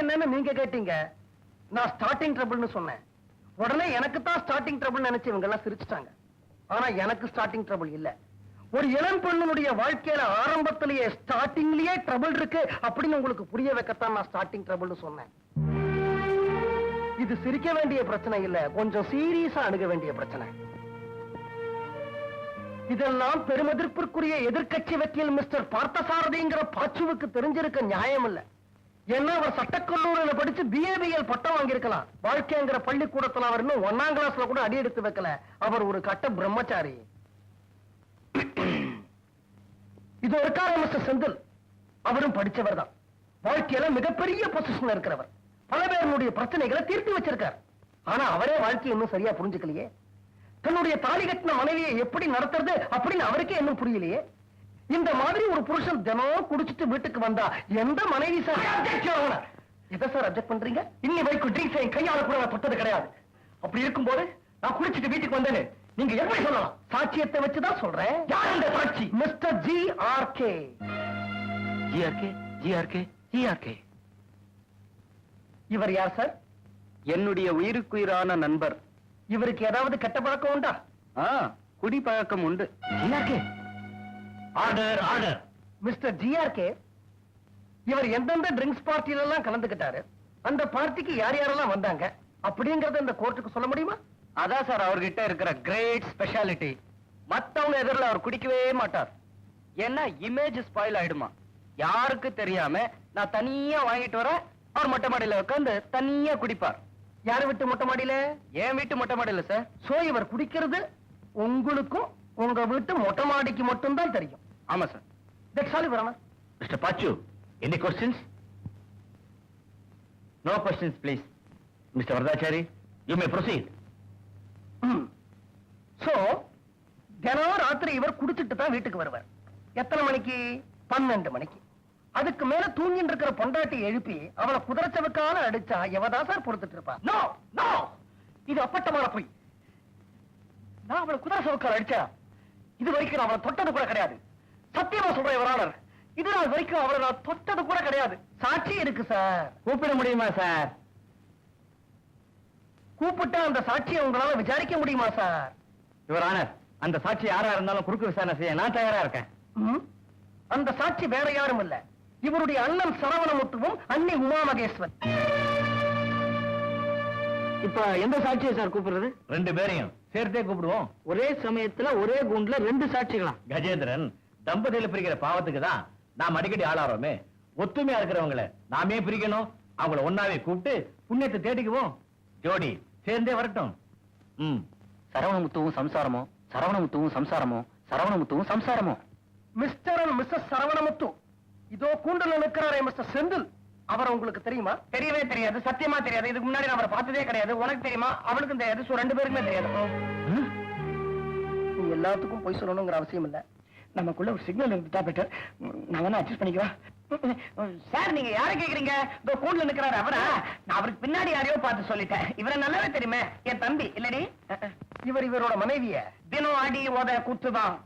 என்னன்னு நீங்க கேட்டீங்க. நான் ஸ்டார்டிங் ட்ரபிள்னு சொன்னேன். உடனே எனக்கு தான் ஸ்டார்டிங் ட்ரபிள் நினைச்சு இவங்க எல்லாம் சிரிச்சிட்டாங்க. ஆனா எனக்கு ஸ்டார்டிங் ட்ரபிள் இல்ல. ஒரு இளம் பெண்ணுடைய வாழ்க்கையில ஆரம்பத்திலேயே ஸ்டார்டிங்லயே ட்ரபிள் இருக்கு அப்படின்னு உங்களுக்கு புரிய வைக்கத்தான் நான் ஸ்டார்டிங் ட்ரபிள்னு சொன்னேன். இது சிரிக்க வேண்டிய பிரச்சனை இல்ல. கொஞ்சம் சீரியஸா அணுக வேண்டிய பிரச்சனை. இதெல்லாம் பெருமதிப்பிற்குரிய எதிர்கட்சி வக்கீல் மிஸ்டர் பார்த்தசாரதிங்கிற பாச்சுவுக்கு தெரிஞ்சிருக்க நியாயம் இல்ல. ஏன்னா அவர் சட்டக்கல்லூரியில படிச்சு பிஏபிஎல் பட்டம் வாங்கியிருக்கலாம். வாழ்க்கைங்கிற பள்ளிக்கூடத்துல அவர் இன்னும் ஒன்னாம் கிளாஸ்ல கூட அடி எடுத்து வைக்கல. அவர் ஒரு கட்ட பிரம்மச்சாரி. இது ஒரு மிஸ்டர் செந்தில். அவரும் படிச்சவர் தான். வாழ்க்கையில மிகப்பெரிய பொசிஷன் இருக்கிறவர். பல பேருடைய பிரச்சனைகளை தீர்த்து வச்சிருக்கார். ஆனா அவரே வாழ்க்கையை இன்னும் சரியா புரிஞ்சுக்கலையே. தன்னுடைய தாலி கட்டின மனைவியை எப்படி நடத்துறது அப்படின்னு அவருக்கே இன்னும் புரியலையே. இந்த மாதிரி ஒரு புருஷன் தினம் குடிச்சிட்டு வீட்டுக்கு வந்தா எந்த மனைவி சார் எதை சார் அப்செக்ட் பண்றீங்க? இன்னி வரைக்கும் ட்ரிங்க்ஸ் என் கையால கூட தொட்டது கிடையாது. அப்படி இருக்கும்போது நான் குடிச்சிட்டு வீட்டுக்கு வந்தேன்னு நீங்க எப்படி சொல்லலாம்? சாட்சியத்தை வச்சுதான் சொல்றேன். யார் இந்த சாட்சி? Mr G R K. GRK GRK GRK இவர் யார் சார்? என்னுடைய உயிருக்குயிரான நண்பர். இவருக்கு ஏதாவது கெட்ட பழக்கம் உண்டா? ஆ குடிப்பழக்கம் உண்டு. GRK order order Mr GRK இவர் எந்தெந்த ட்ரிங்க்ஸ் பார்ட்டில எல்லாம் கலந்துக்கிட்டாரு அந்த பார்ட்டிக்கு யார் யாரெல்லாம் வந்தாங்க அப்படிங்கறத இந்த கோர்ட்டுக்கு சொல்ல முடியுமா? அதான் சார் அவர்கிட்ட இருக்கிற கிரேட் ஸ்பெஷாலிட்டி மத்தவங்க எதிரில் அவர் குடிக்கவே மாட்டார். ஏன்னா இமேஜ் ஸ்பாயில் ஆயிடுமா? யாருக்கு தெரியாம நான் தனியா வாங்கிட்டு வரேன் அவர் மொட்டை மாடியில உட்காந்து தனியா குடிப்பார். யாரை விட்டு மொட்டை மாடியில? என் வீட்டு மொட்டை மாடியில சார். சோ இவர் குடிக்கிறது உங்களுக்கும் உங்க வீட்டு மொட்டை மாடிக்கு மட்டும்தான் தெரியும். ஆமா சார் தட்ஸ் ஆல் இவர் Mr Pachu any questions no questions please Mr Varadachari you may proceed so தினம் ராத்திரி இவர் குடிச்சிட்டு தான் வீட்டுக்கு வருவார். எத்தனை மணிக்கு? பன்னெண்டு மணிக்கு. அதுக்கு மேல தூங்கிட்டு இருக்கிற பொண்டாட்டி எழுப்பி அவளை குதிரைச்சவுக்கால அடிச்சா எவதா சார் பொறுத்துட்டு இருப்பா? நோ நோ இது அப்பட்டமான பொய். நான் அவளை குதிரை சவுக்கால அடிச்சா இது வரைக்கும் அவளை தொட்டது கூட கிடையாது. சத்தியமா சொல்றேன் இவராளர் இது நாள் வரைக்கும் அவரை நான் தொட்டது கூட கிடையாது. சாட்சி இருக்கு சார். கூப்பிட முடியுமா சார்? கூப்பிட்டா அந்த சாட்சியை உங்களால விசாரிக்க முடியுமா சார்? Your honour. அந்த சாட்சி யாரா இருந்தாலும் குறுக்கு விசாரணை செய்ய நான் தயாரா இருக்கேன்? அந்த சாட்சி வேற யாரும் இல்ல. இவருடைய அண்ணன் சரவணமுத்துவும் அண்ணி உமா மகேஸ்வரன் இப்ப எந்த சாட்சியை சார் கூப்பிடுறது? ரெண்டு பேரையும் சேர்த்தே கூப்பிடுவோம். ஒரே சமயத்துல ஒரே குண்டுல ரெண்டு சாட்சிகளா கஜேந்திரன் தம்பதியில பிரிக்கிற பாவத்துக்கு தான் நாம் அடிக்கடி ஆளாறோமே. ஒத்துமையா இருக்கிறவங்கள நாமே பிரிக்கணும். அவங்கள ஒன்னாவே கூப்பிட்டு புண்ணியத்தை தேடிக்குவோம். ஜோடி சேர்ந்தே வரட்டும். ம். சரவணமுத்துவும் சம்சாரமோ? சரவணமுத்துவும் சம்சாரமோ? சரவணமுத்துவும் சம்சாரமோ? Mr and Mrs Saravanamuthu. இதோ கூண்டல நிற்கிறாரே மிஸ்டர் செந்தில். அவரை உங்களுக்கு தெரியுமா? தெரியவே தெரியாது சத்தியமா தெரியாது. இதுக்கு முன்னாடி அவரை பார்த்ததே கிடையாது. உனக்கு தெரியுமா? அவனுக்கும் தெரியாது. சோ ரெண்டு பேருக்குமே தெரியாது. நீ எல்லாத்துக்கும் போய் சொல்லணுங்கிற அவசியம் இல்ல. நமக்குள்ள ஒரு சிக்னல் இருந்துட்டா பெட்டர் நான் வேணா அட்ஜஸ்ட் பண்ணிக்கவா? சார் நீங்க யாரை கேக்குறீங்க? இதோ கூண்டுல நிக்கிறாரு. அவரா? நான் அவருக்கு பின்னாடி யாரையோ பார்த்து சொல்லிட்டேன். இவரை நல்லாவே தெரியுமே. என் தம்பி இல்லடி? இவர் இவரோட மனைவிய தினம் அடி ஓத குத்துதான்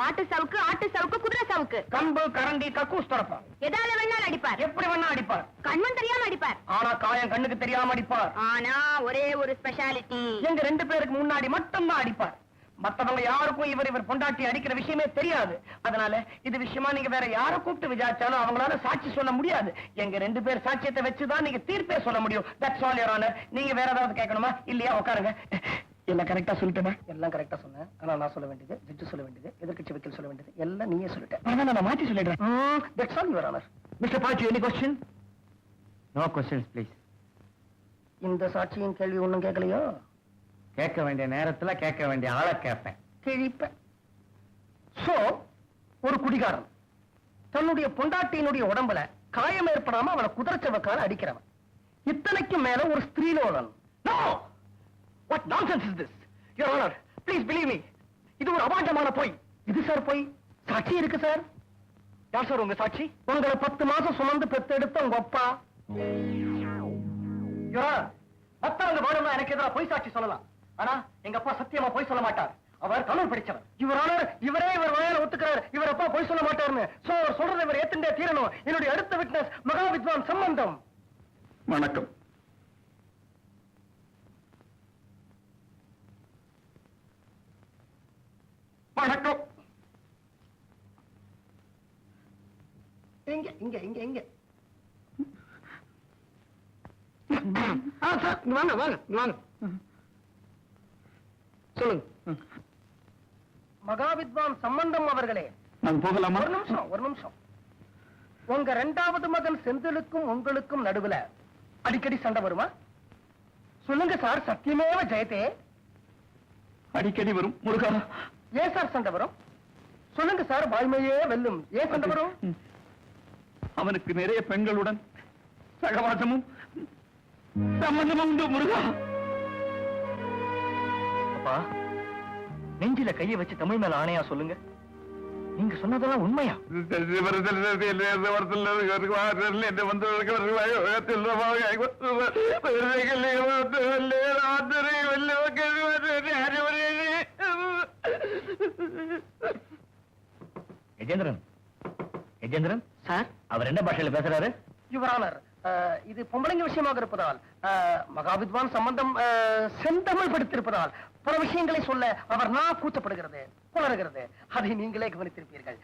மாட்டு சவுக்கு ஆட்டு சவுக்கு குதிரை சவுக்கு. கம்பு கரண்டி கக்கூஸ் தொடப்பான் எதால வேணாலும் அடிப்பார். எப்படி வேணா அடிப்பார். கண்மன் தெரியாம அடிப்பார். ஆனா காயம் கண்ணுக்கு தெரியாம அடிப்பார். ஆனா ஒரே ஒரு ஸ்பெஷாலிட்டி எங்க ரெண்டு பேருக்கு முன்னாடி மட்டும்தான் அடிப்பார். மத்தவங்க யாருக்கும் இவர் இவர் பொண்டாட்டி அடிக்கிற விஷயமே தெரியாது. அதனால இது விஷயமா நீங்க வேற யாரை கூப்பிட்டு விசாரிச்சாலும் அவங்களால சாட்சி சொல்ல முடியாது. எங்க ரெண்டு பேர் சாட்சியத்தை வச்சுதான் நீங்க தீர்ப்பே சொல்ல முடியும். தட்ஸ் ஆல் ஆனர் நீங்க வேற ஏதாவது கேட்கணுமா? இல்லையா? உட்காருங்க. எல்லாம் கரெக்டா சொல்லிட்டேன்? எல்லாம் கரெக்டா சொன்னேன். ஆனா நான் சொல்ல வேண்டியது ஜட்ஜ் சொல்ல வேண்டியது எதிர்க்கட்சி வக்கீல் சொல்ல வேண்டியது எல்லாம் நீயே சொல்லிட்டேன் நான் மாத்தி சொல்லிடுறேன். That's all your honour Mr Pachu any question no questions please இந்த சாட்சியும் கேள்வி ஒண்ணும் கேட்கலையோ? கேட்க வேண்டிய நேரத்துல கேட்க வேண்டிய ஆளை கேட்பேன். கிழிப்பேன். சோ ஒரு குடிகாரன் தன்னுடைய பொண்டாட்டியினுடைய உடம்புல காயம் ஏற்படாம அவளை குதிரைச்சவக்கால அடிக்கிறவன். இத்தனைக்கும் மேல ஒரு ஸ்திரீலோலன். No what nonsense is this your honour please believe me இது ஒரு அபாண்டமான பொய். இது சார் பொய்? சாட்சி இருக்கு சார். யார் சார் உங்க சாட்சி? உங்களை பத்து மாசம் சுமந்து பெத்தெடுத்த உங்க அப்பா. யுவர் ஆனர் மத்தவங்க வேணும்னா எனக்கு எதிராக பொய் சாட்சி சொல்லலாம். ஆனா எங்க அப்பா சத்தியமா பொய் சொல்ல மாட்டார். அவர் தமிழ் படிச்சவர். இவரான இவரே இவர் வயல ஒத்துக்கிறார். இவர் அப்பா பொய் சொல்ல மாட்டார்னு. சோ அவர் சொல்றதை இவர் ஏத்துண்டே தீரணும். என்னுடைய அடுத்த விட்னஸ் மகா வித்வான் சம்பந்தம். வணக்கம். வணக்கம். இங்க இங்க இங்க இங்க. வாங்க வாங்க வாங்க. சொல்லுங்க. மகாவித்வான் சம்பந்தம் அவர்களே. நாங்க போகலாமா? ஒரு நிமிஷம் ஒரு நிமிஷம். உங்க ரெண்டாவது மகன் செந்திலுக்கும் உங்களுக்கும் நடுவுல அடிக்கடி சண்டை வருமா? சொல்லுங்க சார் சத்தியமேவ ஜெயத்தே. அடிக்கடி வரும். முருகா ஏன் சார் சண்டை வரும் சொல்லுங்க சார் வாய்மையே வெல்லும். ஏன் சண்டை வரும் அவனுக்கு நிறைய பெண்களுடன் சகவாசமும் சம்பந்தமும் உண்டு முருகா. அப்பா நெஞ்சில கைய வச்சு தமிழ் மேல ஆணையா சொல்லுங்க. நீங்க சொன்னதெல்லாம் உண்மையா? கஜேந்திரன் கஜேந்திரன் சார்? அவர் என்ன பாஷையில பேசுறாரு? யுவரானர் இது பொம்பளைங்க விஷயமாக இருப்பதால் மகாவித்வான் சம்பந்தம் செந்தமிழ் படுத்திருப்பதால் பல விஷயங்களை சொல்ல அவர் நான் கூச்சப்படுகிறது குளறுகிறது அதை நீங்களே கவனித்திருப்பீர்கள்.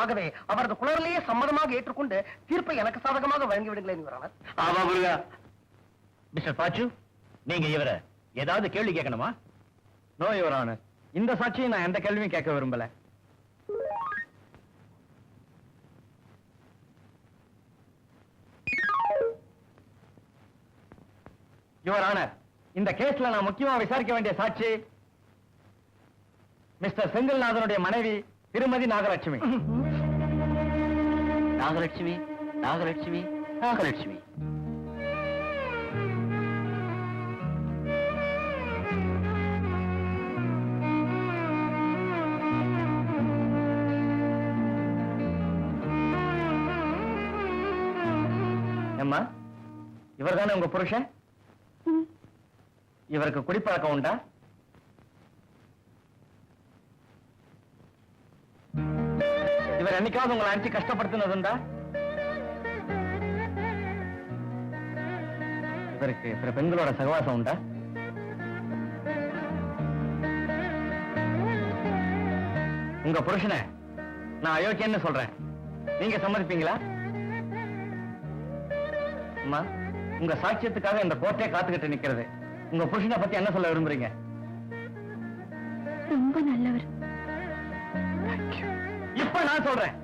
ஆகவே அவரது குளரிலேயே சம்மதமாக ஏற்றுக்கொண்டு தீர்ப்பை எனக்கு சாதகமாக வழங்கி விடுங்களேன் யுவரானர் ஆமா முருகா. மிஸ்டர் பாச்சு நீங்க இவரை ஏதாவது கேள்வி கேட்கணுமா? நோ யுவர் ஆனர் இந்த சாட்சியை நான் எந்த கேள்வியும் கேட்க விரும்பல. யுவர் ஆனர் இந்த கேஸ்ல நான் முக்கியமா விசாரிக்க வேண்டிய சாட்சி மிஸ்டர் செந்தில்நாதனுடைய மனைவி திருமதி நாகலட்சுமி. நாகலட்சுமி நாகலட்சுமி நாகலட்சுமி. அம்மா இவர்தானே உங்க புருஷன்? இவருக்கு குடிப்பழக்கம் உண்டா? இவர் என்னைக்காவது உங்களை அடிச்சு கஷ்டப்படுத்தினதுண்டா இவருக்கு பிற பெண்களோட சகவாசம் உண்டா? உங்க புருஷனை நான் அயோக்கியன்னு சொல்றேன். நீங்க சம்மதிப்பீங்களா? அம்மா உங்க சாட்சியத்துக்காக இந்த கோர்ட்டே காத்துக்கிட்டு நிக்கிறது. உங்க புருஷனை பத்தி என்ன சொல்ல விரும்புறீங்க? ரொம்ப நல்லவர். இப்ப நான் சொல்றேன்.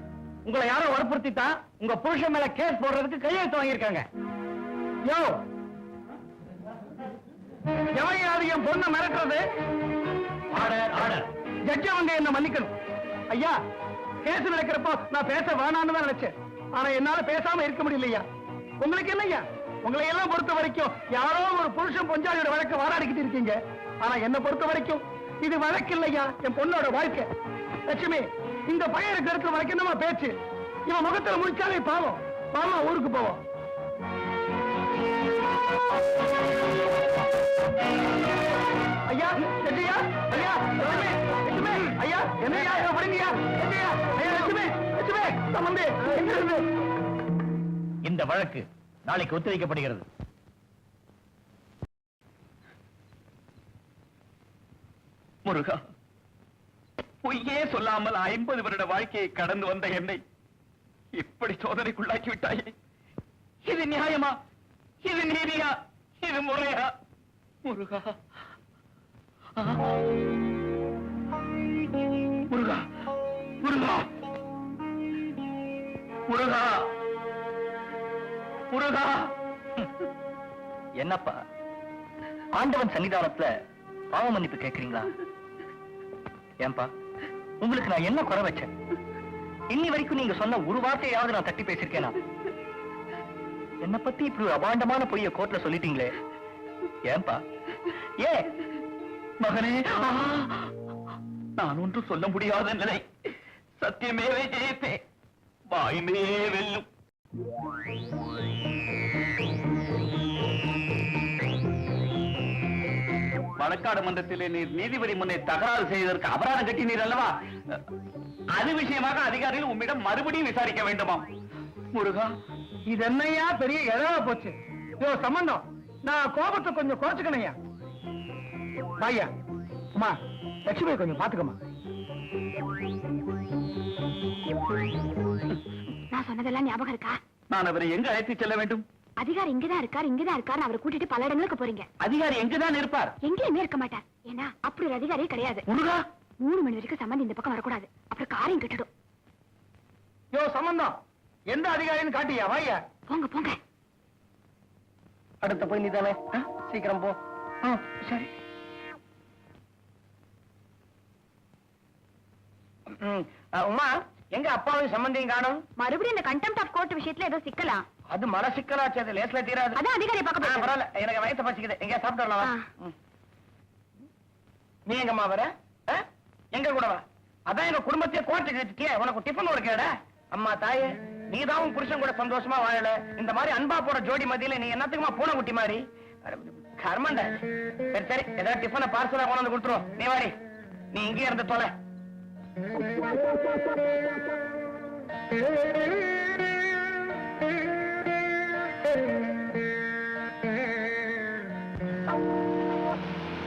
உங்களை யாரோ வற்புறுத்திட்டா உங்க புருஷன் மேல கேஸ் போடுறதுக்கு கையெழுத்து வாங்கியிருக்காங்க. யோ எவையாவது என் பொண்ணை மிரட்டுறது? ஜட்ஜ வந்து என்ன மன்னிக்கணும். ஐயா கேஸ் நடக்கிறப்போ நான் பேச வேணான்னு தான் நினைச்சேன். ஆனா என்னால பேசாம இருக்க முடியலையா? உங்களுக்கு என்னையா உங்களை எல்லாம் பொறுத்த வரைக்கும் யாரோ ஒரு புருஷன் பொஞ்சாலியோட வழக்க வாராடிக்கிட்டு இருக்கீங்க. ஆனா என்ன பொறுத்த வரைக்கும் இது வழக்கு இல்லையா என் பொண்ணோட வாழ்க்கை. லட்சுமி இந்த பையன் இருக்கிற வழக்கு என்னமா பேச்சு? இவன் முகத்துல முடிச்சாலே பாவம். பாவம் ஊருக்கு போவோம். ஐயா லட்சுமியா ஐயா ஐயா என்னையா இதை ஐயா லட்சுமி லட்சுமி இந்த வழக்கு நாளைக்கு ஒத்திவைக்கப்படுகிறது. முருகா பொய்யே சொல்லாமல் ஐம்பது வருட வாழ்க்கையை கடந்து வந்த என்னை இப்படி சோதனைக்குள்ளாக்கி விட்டாயே. இது நியாயமா? இது நீதியா? இது முறையா? முருகா. முருகா முருகா. முருகா. முருகா என்னப்பா? ஆண்டவன் சன்னிதானத்துல பாவ மன்னிப்பு கேக்குறீங்களா? ஏன்பா உங்களுக்கு நான் என்ன குறை வச்சேன்? இன்னி வரைக்கும் நீங்க சொன்ன ஒரு வார்த்தையாவது நான் தட்டி பேசிருக்கேனா என்ன பத்தி இப்படி ஒரு அபாண்டமான பொய்ய கோர்ட்ல சொல்லிட்டீங்களே. ஏன்பா? ஏ மகனே நான் ஒன்றும் சொல்ல முடியாத நிலை. சத்தியமேவே ஜெயிப்பே வாய்மையே வெல்லும். வழக்காடு மன்றத்திலே நீர் நீதிபதி முன்னே தகராறு செய்ததற்கு அபராதம் கட்டினீர் அல்லவா? அது விஷயமாக அதிகாரிகள் உம்மிடம் மறுபடியும் விசாரிக்க வேண்டுமாம். முருகா இது என்னையா பெரிய இழவா போச்சு? யோ சம்பந்தம் நான் கோபத்தை கொஞ்சம் குறைச்சுக்கணையா ஐயா. அம்மா லட்சுமி கொஞ்சம் பாத்துக்கம்மா சொன்னதெல்லாம் ஞாபகம் இருக்கா? நான் அவரை எங்க அழைத்து செல்ல வேண்டும்? அதிகாரி இங்கதான் இருக்கார் இங்கதான் இருக்கார் அவரை கூட்டிட்டு பல இடங்களுக்கு போறீங்க. அதிகாரி எங்குதான் இருப்பார்? எங்கேயுமே இருக்க மாட்டார். ஏன்னா அப்படி ஒரு அதிகாரியே கிடையாது. மூணு மணி வரைக்கும் சம்பந்தி இந்த பக்கம் வரக்கூடாது. அப்புறம் காரியம் கெட்டுடும். யோ சம்பந்தம்! எந்த அதிகாரின்னு காட்டியா? வாயா! போங்க போங்க. அடுத்த போய் நீதானே. சீக்கிரம் போ. சரி. உமா! எங்க அப்பாவையும் சம்பந்தியும் காணும்? மறுபடியும் இந்த கண்டெம்ட் ஆஃப் கோர்ட் விஷயத்துல ஏதோ சிக்கலாம் அது மர சிக்கலாச்சு அது லேஸ்ல தீராது. அதான் அதிகாரி பார்க்க போயிட்டாரு. பரவாயில்ல எனக்கு வயசு பசிக்குது. எங்க சாப்பிட்டு வரலாம் வா. ஆ. ம். நீ எங்கம்மா வர? எங்க கூட வா? அதான் எங்க குடும்பத்தையே கோர்ட்டுக்கு இழுத்துட்டியே. உனக்கு டிஃபன் ஒரு கேட அம்மா தாயே நீ தான் உன் புருஷன் கூட சந்தோஷமா வாழல. இந்த மாதிரி அன்பா போற ஜோடி மத்தியில நீ என்னத்துக்குமா பூனை குட்டி மாதிரி? கர்மண்ட. சரி சரி ஏதாவது டிஃபனை பார்சலா கொண்டு வந்து கொடுத்துரும் நீ வாடி. நீ இங்கே இருந்து தொலை. Thank you.